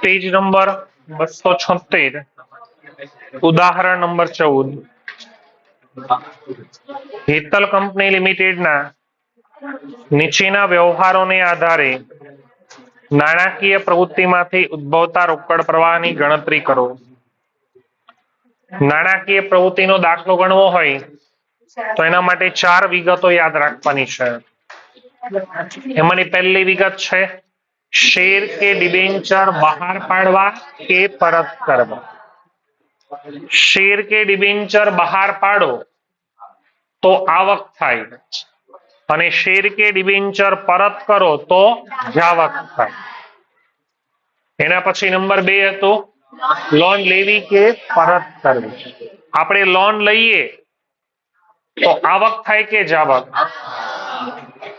Page number બસો છોતેર. ઉદાહરણ નંબર ચૌદ. હેતલ કંપની લિમિટેડના નીચેના વ્યવહારોને આધારે નાણાકીય પ્રવૃત્તિમાંથી ઉદ્ભવતા રોકડ પ્રવાહની ગણતરી કરો. નાણાકીય પ્રવૃત્તિનો દાખલો ગણવો હોય તો એના માટે ચાર વિગતો યાદ રાખવાની છે. એમાંની પહેલી વિગત છે શેર કે ડિબેન્ચર બહાર પાડવા કે પરત કરવા શેર કે ડિબેન્ચર બહાર પાડો તો આવક થાય અને શેર કે ડિબેન્ચર પરત કરો તો જાવક થાય એના પછી નંબર બે હતો લોન લેવી કે પરત કરવી આપણે લોન લઈએ તો આવક થાય કે જાવક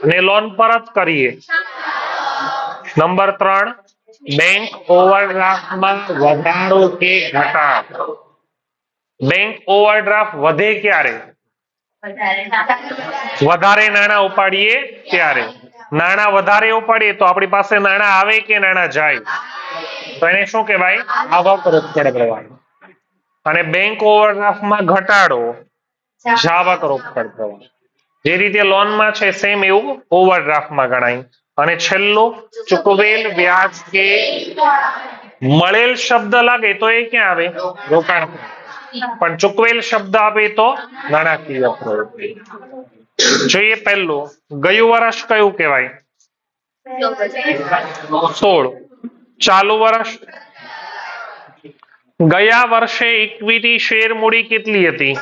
અને લોન પરત કરીએ નંબર ત્રણ બેંક ઓવરડ્રાફ્ટમાં વધારો કે ઘટાડો? બેંક ઓવરડ્રાફ્ટ વધે ક્યારે? વધારે નાણાં ઉપાડીએ ત્યારે. નાણાં વધારે ઉપાડીએ તો આપણી પાસે નાણાં આવે કે નાણાં જાય? તો એને શું કહેવાય? આવક રોકડ પ્રવાહ અને બેંક ઓવરડ્રાફ્ટમાં ઘટાડો જાવક રોકડ પ્રવાહ જે રીતે લોનમાં છે સેમ એવું ઓવરડ્રાફ્ટમાં ગણાય. અને છેલ્લો, ચૂકવેલ વ્યાજ કે મળેલ શબ્દ લાગે તો એ ક્યાં આવે? રોકાણ. પણ ચૂકવેલ શબ્દ આપે તો નાણાકીય પ્રવૃત્તિ. જોઈએ પહેલું, ગયું વર્ષ કયું કહેવાય? સોળ. ચાલુ વર્ષ? ગયા વર્ષે ઇક્વિટી શેર મૂડી કેટલી હતી?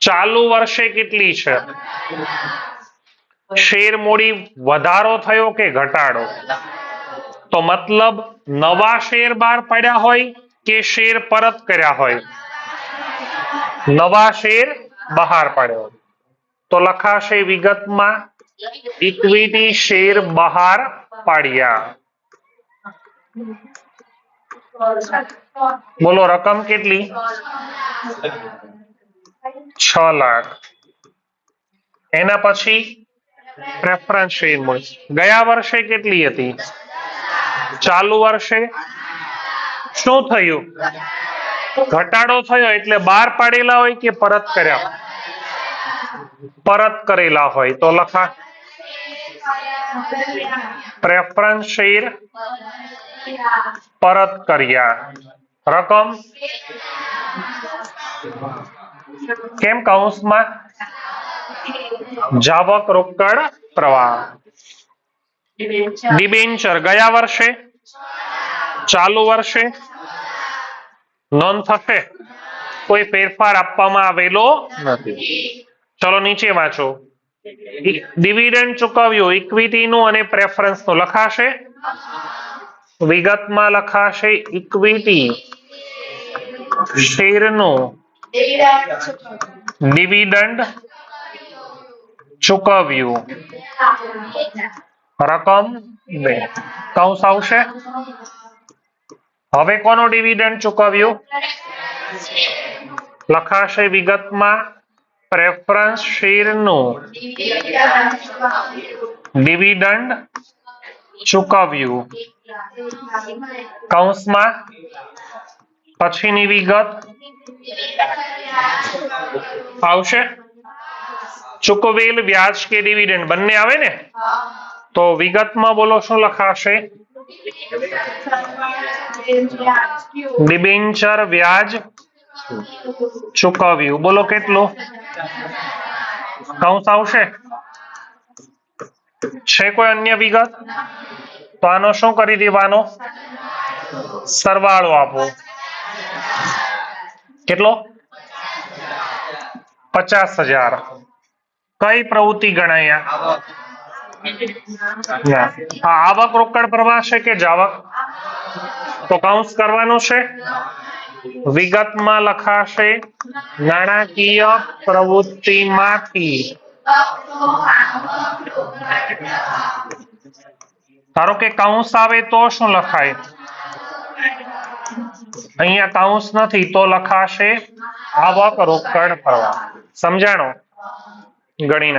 ચાલુ વર્ષે કેટલી છે? શેર મૂડી વધારો થયો કે ઘટાડો? તો મતલબ નવા શેર બહાર પડ્યા હોય કે શેર પરત કર્યા હોય? નવા શેર બહાર પાડ્યો. તો લખાશે વિગતમાં ઇક્વિટી શેર બહાર પાડ્યા. બોલો, રકમ કેટલી? છ લાખ. એના પછી પ્રેફરન્સ શેર મળી ગયા વર્ષે કેટલી હતી? ચાલુ વર્ષે? શું થયું? ઘટાડો થયો એટલે બહાર પાડેલા હોય કે પરત કર્યા? પરત કરેલા હોય. તો લખા. પ્રેફરન્સ શેર પરત કર્યા. રકમ? કેમ કૌંસમાં જાવક રોકડ પ્રવાહ. ડિબેન્ચર ગયા વર્ષે? ચાલુ વર્ષે? નોંધ થશે? કોઈ ફેરફાર આપવામાં આવેલો નથી. ચલો નીચે વાંચો. ડિવિડન્ડ ચૂકવ્યું ઇક્વિટી નું અને પ્રેફરન્સનું લખાશે? વિગતમાં લખાશે ઇક્વિટી. શેરનું. ડિવિડન્ડ ચૂકવ્યું. રકમ બે કૌંસ આવશે? હવે કોનું ડિવિડન્ડ ચૂકવ્યું? લખાશે વિગતમાં પ્રેફરન્સ શેરનું. ડિવિડન્ડ ચૂકવ્યું. કૌંસમાં પછીની વિગત આવશે? ચૂકવેલ વ્યાજ કે ડિવિડન્ડ બંને આવે ને? તો વિગતમાં બોલો શું લખાશે? ડિબેન્ચર વ્યાજ ચૂકવ્યું. બોલો કેટલું? કૌંસ આવશે? છે કોઈ અન્ય વિગત? તો આનો શું કરી દેવાનો? સરવાળો આપો. કેટલો? પચાસ હજાર. કઈ પ્રવૃત્તિ ગણાય? આવક રોકડ પ્રવાહ છે કે જાવક? તો કાઉન્સ કરવાનું છે. વિગતમાં લખાશે, નાણાકીય પ્રવૃત્તિમાંથી. ધારો કે કૌંસ આવે તો શું લખાય? અહીંયા કૌંસ નથી તો લખાશે આવક રોકડ પ્રવાહ. સમજાણો? ગણી